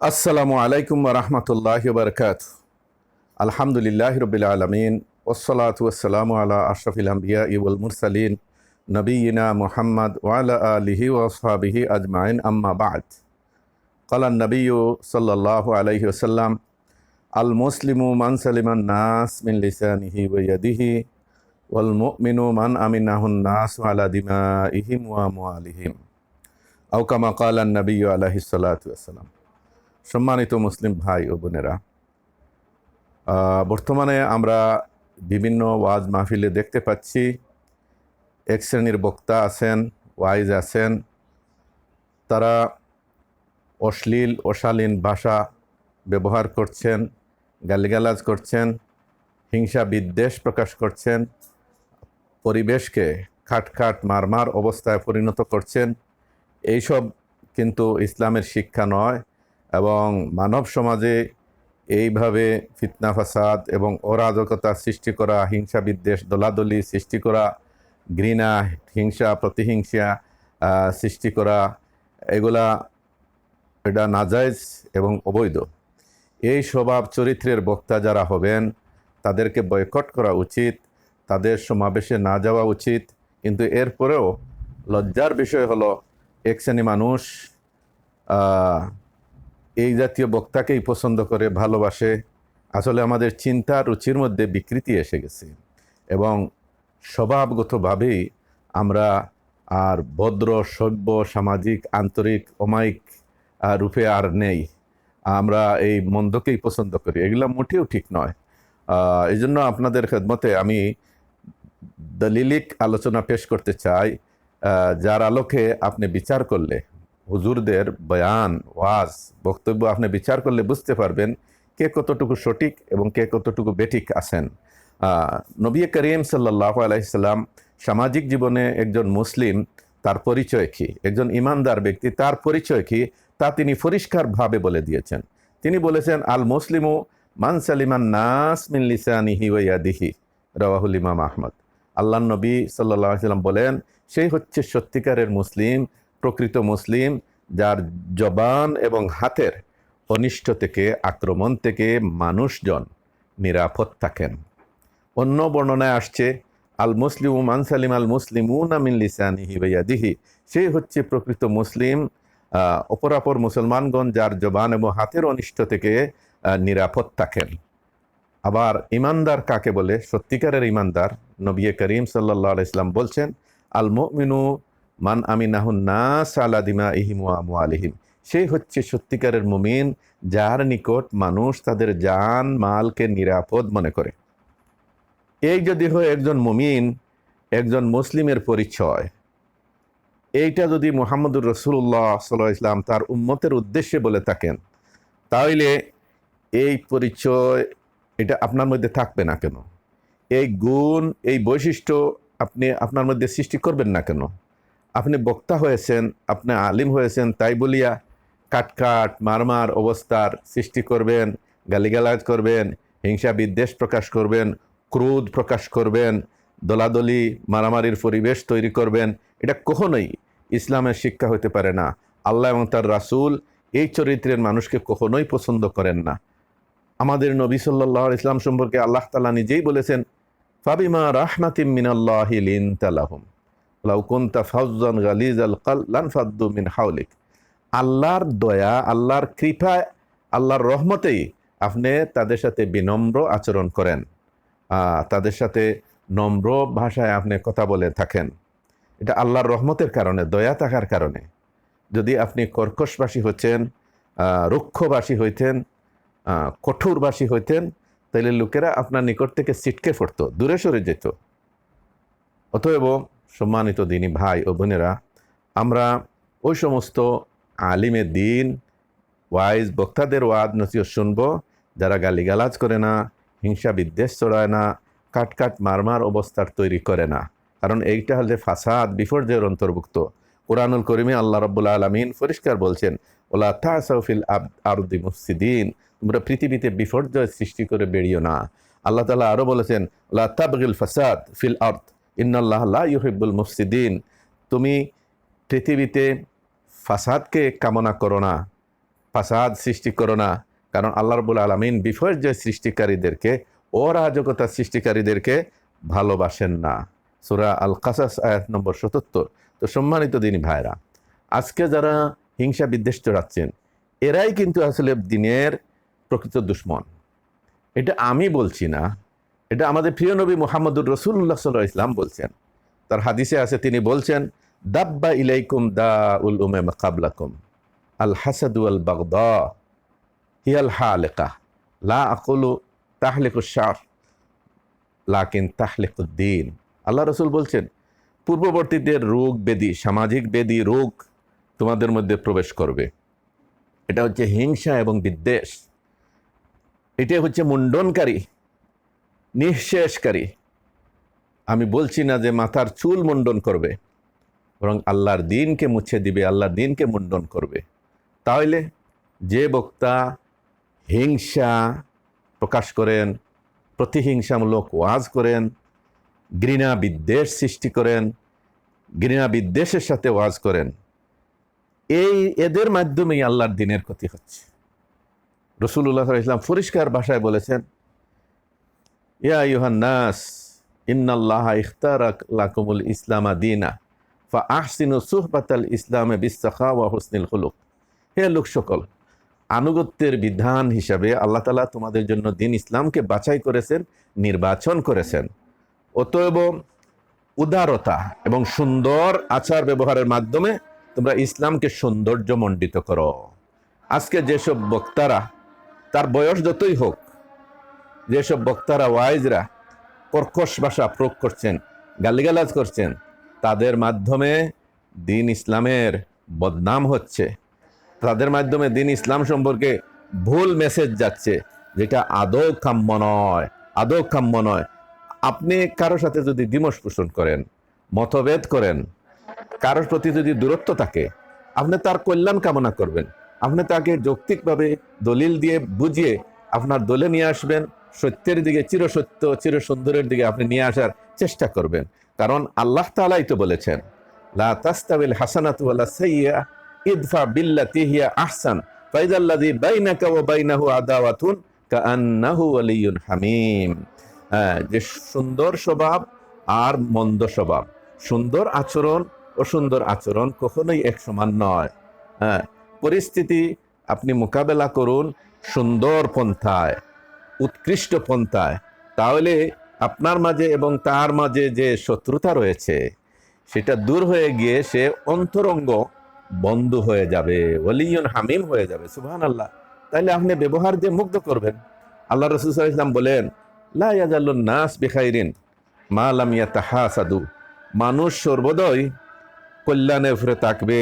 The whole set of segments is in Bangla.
আসসালামু আলাইকুম রহমতুল্লাহ বরকাত আলহামদুলিল্লাহ রবিল আলমিন ওসলাত ওসালামু আলা আশরফিল আম্বিয়া ইউল মুরসালিন নবীনা মুহাম্মদ ওয়ালা আলহি ওসহাবিহি আজমাইন আম্মা বাদ কলান নবী সাল্লাহ আলহি ওসাল্লাম আল মুসলিমু মান সালিমান নাস মিন লিসানিহি ওয়াদিহি ওয়াল মুমিনু মান আমিনাহুন নাস আলা দিমা ইহিম ওয়া মুআলিহিম আও কামা কালান নবী আলাইহিস সালাতু ওয়াসালাম সম্মানিত মুসলিম ভাই ও বোনেরা বর্তমানে আমরা বিভিন্ন ওয়াজ মাহফিলে দেখতে পাচ্ছি। এক শ্রেণির বক্তা আছেন, ওয়াইজ আছেন। তারা অশ্লীল, অশালীন ভাষা ব্যবহার করছেন, গালিগালাজ করছেন, হিংসা বিদ্বেষ প্রকাশ করছেন, পরিবেশকে খাটখাট মারমার অবস্থায় পরিণত করছেন। এইসব কিন্তু ইসলামের শিক্ষা নয় এবং মানব সমাজে এইভাবে ফিতনা, ফাসাদ এবং অরাজকতা সৃষ্টি করা, হিংসা, বিদ্বেষ, দলাদলি সৃষ্টি করা, ঘৃণা, হিংসা, প্রতিহিংসা সৃষ্টি করা, এগুলা এটা নাজায়জ এবং অবৈধ। এই স্বভাব চরিত্রের বক্তা যারা হবেন, তাদেরকে বয়কট করা উচিত, তাদের সমাবেশে না যাওয়া উচিত। কিন্তু এরপরেও লজ্জার বিষয় হলো, এক শ্রেণি মানুষ এই জাতীয় বক্তাকেই পছন্দ করে, ভালোবাসে। আসলে আমাদের চিন্তা রুচির মধ্যে বিকৃতি এসে গেছে এবং স্বভাবগতভাবেই আমরা আর ভদ্র, সভ্য, সামাজিক, আন্তরিক, অমায়িক রূপে আর নেই। আমরা এই মন্দকেই পছন্দ করি। এগুলো মোটেও ঠিক নয়। এই জন্য আপনাদের খেদমতে আমি দলিলিক আলোচনা পেশ করতে চাই। যার আলোকে আপনি বিচার করলে হুজুরদের বয়ান, ওয়াজ, বক্তব্য আপনি বিচার করলে বুঝতে পারবেন কে কতটুকু সঠিক এবং কে কতটুকু বেঠিক আছেন। নবী করিম সাল্লাহ আলাইসাল্লাম সামাজিক জীবনে একজন মুসলিম, তার পরিচয় কি? একজন ইমানদার ব্যক্তি, তার পরিচয় কি? তা তিনি পরিষ্কারভাবে বলে দিয়েছেন। তিনি বলেছেন, আল মুসলিমু মান সালিমান নাস মিন লিসানিহি ওয়াদিহি রওয়াহুল ইমাম আহমদ। আল্লাহ নবী সাল্লাহ সাল্লাম বলেন সেই হচ্ছে সত্যিকারের মুসলিম প্রকৃত মুসলিম যার জবান এবং হাতের অনিষ্ট থেকে, আক্রমণ থেকে মানুষজন নিরাপদ থাকেন। অন্য বর্ণনায় আসছে আল মুসলিম মানসালিম আল মুসলিমুন আমিন লিসানিহি ওয়াদিহি সেই হচ্ছে প্রকৃত মুসলিম অপরাপর মুসলমানগণ যার জবান এবং হাতের অনিষ্ট থেকে নিরাপদ থাকেন। আবার ইমানদার কাকে বলে? সত্যিকারের ইমানদার নবী করিম সাল্লাহ ইসলাম বলছেন আল মুমিনু মান আমিনাহুন নাস আলা দিমা ইহিম ওয়া আলিহিম সেই হচ্ছে সত্যিকারের মুমিন, যার নিকট মানুষ তাদের জান, মালকে নিরাপদ মনে করে। এই যদি হয় একজন মুমিন, একজন মুসলিমের পরিচয়। এইটা যদি মোহাম্মদুর রসুল্লাহ সাল্লাহ ইসলাম তার উম্মতের উদ্দেশ্যে বলে থাকেন তাহলে এই পরিচয়, এটা আপনার মধ্যে থাকবে না কেন? এই গুণ, এই বৈশিষ্ট্য আপনি আপনার মধ্যে সৃষ্টি করবেন না কেন? আপনি বক্তা হয়েছেন, আপনি আলিম হয়েছেন, তাই বলিয়া কাটকাট মারমার অবস্থার সৃষ্টি করবেন, গালিগালাজ করবেন, হিংসা বিদ্বেষ প্রকাশ করবেন, ক্রোধ প্রকাশ করবেন, দলাদলি, মারামারির পরিবেশ তৈরি করবেন, এটা কখনোই ইসলামের শিক্ষা হতে পারে না। আল্লাহ এবং তার রাসূল এই চরিত্রের মানুষকে কখনোই পছন্দ করেন না। আমাদের নবী সাল্লাহ ইসলাম সম্পর্কে আল্লাহ তালা নিজেই বলেছেন, ফাবিমা রাহমাতিম মিনাল্লাহি লিন তালাহুম লাউ কুনতা ফাউজান গালিজ আল কাল লান ফাদ্দু মিন হাউলিক আল্লাহর দয়া, আল্লাহর কৃপা, আল্লাহর রহমতেই আপনি তাদের সাথে বিনম্র আচরণ করেন। তাদের সাথে নম্র ভাষায় আপনি কথা বলে থাকেন। এটা আল্লাহর রহমতের কারণে, দয়া থাকার কারণে। যদি আপনি কর্কশবাসী হচ্ছেন রুক্ষবাসী হইতেন কঠোরবাসী হইতেন তাহলে লোকেরা আপনার নিকট থেকে ছিটকে পড়তো, দূরে সরে যেত। অতএব সম্মানিত দিনী ভাই ও বোনেরা, আমরা ওই সমস্ত আলিমের দিন, ওয়াইজ বক্তাদের ওয়াদ নসিহত শুনব, যারা গালিগালাজ করে না, হিংসা বিদ্বেষ ছড়ায় না, কাট কাট মারমার অবস্থার তৈরি করে না। কারণ এইটা হলে ফাসাদ বিপর্যয়ের অন্তর্ভুক্ত। কোরআনুল করিমে আল্লাহ রব্বুল আলমিন পরিষ্কার বলছেন, ওলা তাহফিল আরুদ্দি মুফসিদিন তোমরা পৃথিবীতে বিপর্যয় সৃষ্টি করে বেরিও না। আল্লাহ তালা আরও বলেছেন ওলা তাবগিল ফাসাদ ফিল আর্থ ইন্নাল্লাহ লা ইউহিব্বুল মুফসিদিন। তুমি পৃথিবীতে ফাসাদকে কামনা করো না, ফাসাদ সৃষ্টি করো না, কারণ আল্লাহ রবুল আলমিন বিপর্যয় সৃষ্টিকারীদেরকে, অরাজকতা সৃষ্টিকারীদেরকে ভালোবাসেন না। সুরা আল কাসাস আয়াত নম্বর সতত্তর তো সম্মানিত দিনী ভাইরা, আজকে যারা হিংসা বিদ্বেষ চড়াচ্ছেন এরাই কিন্তু আসলে দিনের প্রকৃত দুশ্মন। এটা আমি বলছি না এটা আমাদের প্রিয় নবী মোহাম্মদুর রসুল্লাহ সাল্লাহ ইসলাম বলছেন। তার হাদিসে আছে, তিনি বলছেন, দাব্বা ইলাইকুম দা উল উমে কাবলাকুম, আল হাসাদু আল বাগদা, হিয়াল হালেকা, লা আকুলু তাহলেকুসার লাকিন তাহলেকুদ্দিন আল্লাহ রসুল বলছেন, পূর্ববর্তীদের রোগ বেদি, সামাজিক বেদি রোগ তোমাদের মধ্যে প্রবেশ করবে। এটা হচ্ছে হিংসা এবং বিদ্বেষ। এটা হচ্ছে মুন্ডনকারী নিঃশেষকারী। আমি বলছি না যে মাথার চুল মুন্ডন করবে, বরং আল্লাহর দিনকে মুছে দিবে, আল্লাহর দিনকে মুন্ডন করবে। তাহলে যে বক্তা হিংসা প্রকাশ করেন, প্রতিহিংসামূলক ওয়াজ করেন, ঘৃণা বিদ্বেষ সৃষ্টি করেন, ঘৃণা বিদ্বেষের সাথে ওয়াজ করেন, এই এদের মাধ্যমেই আল্লাহর দিনের ক্ষতি হচ্ছে। রসুল্লাহ ইসলাম পরিষ্কার ভাষায় বলেছেন ইয়া ইউহান নাস, ইন্নাল্লাহ ইখতার লাকুমুল ইসলামা দিনা ফা আহসিনু সুহবাতাল ইসলামে বিস্তাখা ওয়া হুসনিল হলুক হে লোক সকল, আনুগত্যের বিধান হিসাবে আল্লাহ তালা তোমাদের জন্য দিন ইসলামকে বাছাই করেছেন, নির্বাচন করেছেন। অতএব উদারতা এবং সুন্দর আচার ব্যবহারের মাধ্যমে তোমরা ইসলামকে সৌন্দর্য মণ্ডিত করো। আজকে যেসব বক্তারা, তার বয়স যতই হোক যেসব বক্তারা, ওয়াইজরা কর্কশ ভাষা প্রয়োগ করছেন, গালিগালাজ করছেন, তাদের মাধ্যমে দিন ইসলামের বদনাম হচ্ছে। তাদের মাধ্যমে দিন ইসলাম সম্পর্কে ভুল মেসেজ যাচ্ছে, যেটা আদৌ কাম্য নয়, আদৌ কাম্য নয়। আপনি কারও সাথে যদি দিমস পোষণ করেন, মতভেদ করেন, কারোর প্রতি যদি দূরত্ব থাকে, আপনি তার কল্যাণ কামনা করবেন। আপনি তাকে যৌক্তিকভাবে দলিল দিয়ে বুঝিয়ে আপনার দলে নিয়ে আসবেন, সত্যের দিকে, চিরসত্য চির সুন্দরের দিকে আপনি নিয়ে আসার চেষ্টা করবেন। কারণ আল্লাহ তালাই তো বলেছেন, লা তাস্তাবিল সাইয়্যা ইদফা বিল্লাতি হিয়া আহসান ফাইদাল্লাযী বাইনাকা ওয়া বাইনাহু আদাওয়াতুন ওয়ালিয়্যুন হামীম। হ্যাঁ যে সুন্দর স্বভাব আর মন্দ স্বভাব। সুন্দর আচরণ ও সুন্দর আচরণ কখনোই এক সমান নয়। হ্যাঁ পরিস্থিতি আপনি মোকাবেলা করুন সুন্দর পন্থায়, উৎকৃষ্ট পন্থায়। তাহলে আপনার মাঝে এবং তার মাঝে যে শত্রুতা রয়েছে, সেটা দূর হয়ে গিয়ে সে অন্তরঙ্গ বন্ধু হয়ে যাবে, ওলিয়ন হামিম হয়ে যাবে সুবহান আল্লাহ তাহলে আপনি ব্যবহার দিয়ে মুগ্ধ করবেন। আল্লাহ রসুল ইসলাম বলেন নাস বেখাইরিন মা লামিয়া তাহা সাদু মানুষ সর্বদই কল্যাণে ফিরে থাকবে,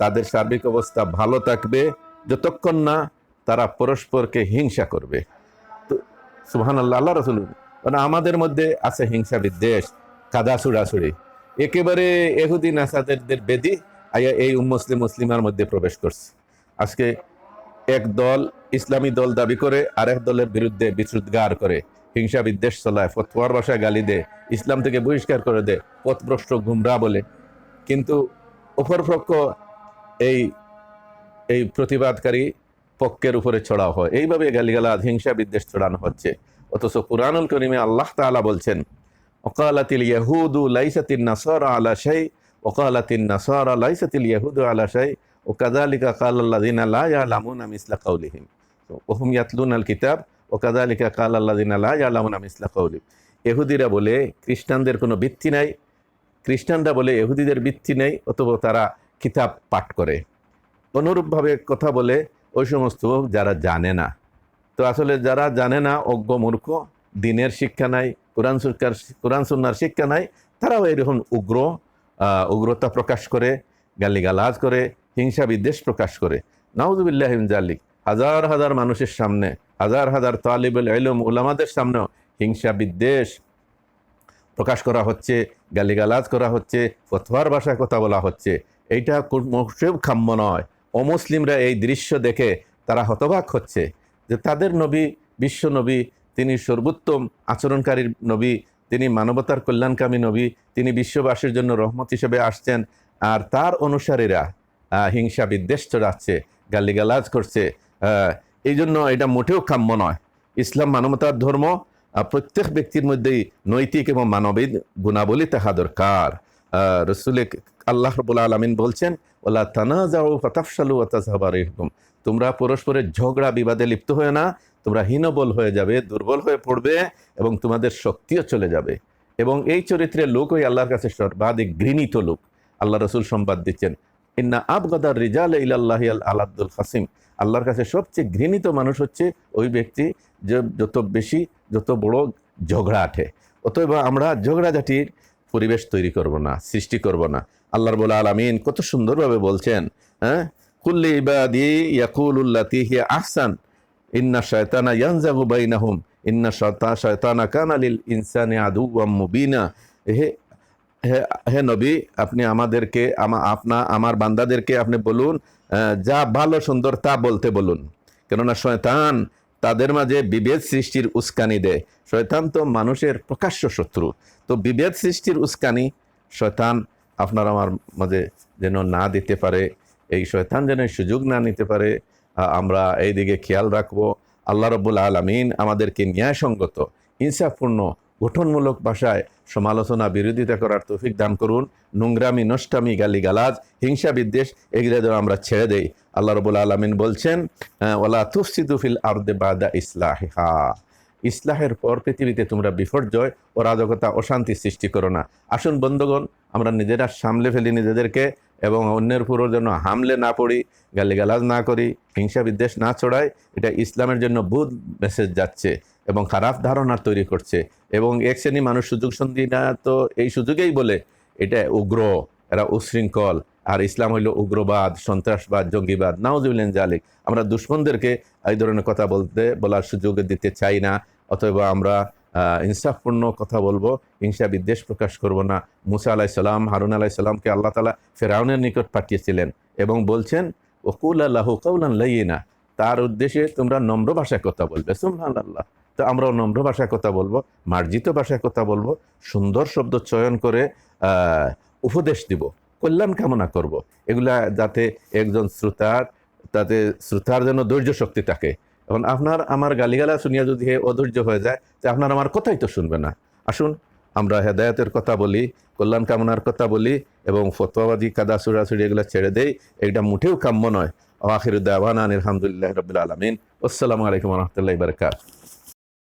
তাদের সার্বিক অবস্থা ভালো থাকবে, যতক্ষণ না তারা পরস্পরকে হিংসা করবে। তো সুবহান আল্লাহ আল্লাহ রসুল মানে আমাদের মধ্যে আছে হিংসা বিদ্বেষ, কাদা ছুড়াছুড়ি একেবারে এহুদিন আসাদের বেদি আইয়া এই মুসলিম, মুসলিমার মধ্যে প্রবেশ করছে। আজকে এক দল, ইসলামী দল দাবি করে, আরেক দলের বিরুদ্ধে বিচ্যুৎগার করে, হিংসা বিদ্বেষ চলায়, ফতোয়ার ভাষায় গালি দে ইসলাম থেকে বহিষ্কার করে দে পথভ্রষ্ট গুমরা বলে। কিন্তু অপরপক্ষ এই এই প্রতিবাদকারী পক্ষের উপরে ছড়াও হয়। এইভাবে গালিগালাজ, হিংসা, বিদ্বেষ ছড়ানো হচ্ছে। অথচ কুরআনুল করিমে আল্লাহ তাআলা বলছেন, ওকালাতিল ইয়াহুদু লাইসাতিন নাসারা আলা শাই, ওকালাতিন নাসারা লাইসাতিল ইয়াহুদু আলা শাই ও কাযালিকা কালাল্লাযিনা লা ইয়ালামুনা মিসলা কাউলিহিম। ওহুম ইয়াতলুনাল কিতাব ও কাযালিকা কালাল্লাযিনা লা ইয়ালামুনা মিসলা কাউলিহিম। ইহুদিরা বলে, খ্রিস্টানদের কোনো ভিত্তি নাই। খ্রিস্টানরা বলে, ইহুদিদের ভিত্তি নেই অথবা তারা কিতাব পাঠ করে। অনুরূপভাবে কথা বলে ওই সমস্ত যারা জানে না। তো আসলে যারা জানে না, অজ্ঞ মূর্খ, দিনের শিক্ষা নাই, কোরআন শিক্ষার কোরআন সুন্নার শিক্ষা নাই, তারাও এরকম উগ্র উগ্রতা প্রকাশ করে, গালিগালাজ করে, হিংসা বিদ্বেষ প্রকাশ করে। নাউজুবিল্লাহ জালিক। হাজার হাজার মানুষের সামনে, হাজার হাজার তালিবুল এলম উলামাদের সামনেও হিংসা বিদ্বেষ প্রকাশ করা হচ্ছে, গালিগালাজ করা হচ্ছে, ফতোয়ার ভাষায় কথা বলা হচ্ছে। এইটা মোটেও কাম্য নয়। অমুসলিমরা এই দৃশ্য দেখে তারা হতবাক হচ্ছে যে তাদের নবী, বিশ্ব নবী, তিনি সর্বোত্তম আচরণকারী নবী, তিনি মানবতার কল্যাণকামী নবী, তিনি বিশ্ববাসীর জন্য রহমত হিসেবে আসছেন। আর তার অনুসারীরা হিংসা বিদ্বেষ চড়াচ্ছে গালিগালাজ করছে। এই জন্য এটা মোটেও কাম্য নয়। ইসলাম মানবতার ধর্ম প্রত্যেক ব্যক্তির মধ্যেই নৈতিক এবং মানবিক গুণাবলী থাকা দরকার। রসুল আল্লাহ রবুল্লা আলমিন বলছেন ওলা তানা যাও ফতাফসালু হুকুম তোমরা পরস্পরের ঝগড়া বিবাদে লিপ্ত হয়ে না, তোমরা হীনবল হয়ে যাবে, দুর্বল হয়ে পড়বে এবং তোমাদের শক্তিও চলে যাবে। এবং এই চরিত্রের লোক ওই আল্লাহর কাছে সর্বাধিক ঘৃণিত লোক। আল্লাহ রসুল সম্বাদ দিচ্ছেন, ইন্না আবগাদার রিজাল ইল্লাহ আল আলাদুল হাসিম আল্লাহর কাছে সবচেয়ে ঘৃণিত মানুষ হচ্ছে ওই ব্যক্তি যে যত বেশি যত বড় ঝগড়া আঠে। অতএব আমরা ঝগড়াঝাটির পরিবেশ তৈরি করব না, সৃষ্টি করব না। আল্লাহর বলে আলামিন কত সুন্দরভাবে বলছেন হ্যাঁ? কুল্লি ইবাদি ইয়াকুলুল্লাতি হিয়া আহসান, ইন্না শয়তানা ইয়ানজাগু বাইনাহুম, ইন্না শয়তা, শয়তানা কানা লিল ইনসানি আদুওয়াম মুবিনা। হে হে নবী, আপনি আমাদেরকে, আমা, আপনা, আমার বান্দাদেরকে আপনি বলুন যা ভালো সুন্দর তা বলতে বলুন। কেননা শয়তান তাদের মাঝে বিভেদ সৃষ্টির উস্কানি দেয়। শয়তান তো মানুষের প্রকাশ্য শত্রু। তো বিভেদ সৃষ্টির উস্কানি, শয়তান আপনার আমার মাঝে যেন না দিতে পারে, এই শয়তান যেন সুযোগ না নিতে পারে আমরা এই দিকে খেয়াল রাখব। আল্লাহ রবুল আলমিন আমাদেরকে ন্যায়সঙ্গত ইনসাফপূর্ণ গঠনমূলক ভাষায় সমালোচনা বিরোধিতা করার তৌফিক দান করুন। নোংরামি, নষ্টামি, গালিগালাজ, হিংসা বিদ্বেষ এগুলো যেন আমরা ছেড়ে দেই। আল্লাহ রবুল আলমিন বলছেন ওলা তুফসিদুফিল আর্দে বাদা ইসলাহা ইসলাহের পর পৃথিবীতে তোমরা বিপর্যয় অরাজকতা অশান্তি সৃষ্টি করো না। আসুন বন্ধুগণ, আমরা নিজেরা সামলে ফেলি নিজেদেরকে। এবং অন্যের উপরও যেন হামলে না পড়ি, গালিগালাজ না করি, হিংসা বিদ্বেষ না ছড়াই, এটা ইসলামের জন্য বুধ মেসেজ যাচ্ছে এবং খারাপ ধারণা তৈরি করছে। এবং এক শ্রেণি মানুষ সুযোগ সন্ধি না তো এই সুযোগেই বলে, এটা উগ্র, এরা উশৃঙ্খল। আর ইসলাম হইল উগ্রবাদ, সন্ত্রাসবাদ, জঙ্গিবাদ নাওজুবিলেন জালিক। আমরা দুশ্মনদেরকে এই ধরনের কথা বলতে, বলার সুযোগ দিতে চাই না, অথবা আমরা ইনসাফপূর্ণ কথা বলব হিংসা বিদ্বেষ প্রকাশ করব না। মুসা আলাহ সাল্লাম হারুন আলাহ সাল্লামকে আল্লাহ তালা ফেরাউনের নিকট পাঠিয়েছিলেন এবং বলছেন, ওকুল আল্লাহ কৌলান লাইনা তার উদ্দেশ্যে তোমরা নম্র ভাষায় কথা বলবে। সুমহান আল্লাহ তো আমরাও নম্র ভাষায় কথা বলব, মার্জিত ভাষায় কথা বলব, সুন্দর শব্দ চয়ন করে উপদেশ দিব, কল্যাণ কামনা করব। এগুলা যাতে একজন শ্রোতার, তাতে শ্রোতার যেন ধৈর্য শক্তি থাকে। এখন আপনার আমার গালিগালা শুনিয়া যদি হে অধৈর্য হয়ে যায়, তো আপনার আমার কথাই তো শুনবে না। আসুন, আমরা হেদায়তের কথা বলি, কল্যাণ কামনার কথা বলি এবং ফতোয়াবাদী কাদা সুরাসুরি এগুলো ছেড়ে দেই। এটা মুঠেও কাম্য নয়। আখিরুদ্দাওয়ান আলহামদুলিল্লাহ রবিল আলমিন। আসসালামু আলাইকুম রহমতুল্লাহ বারকাত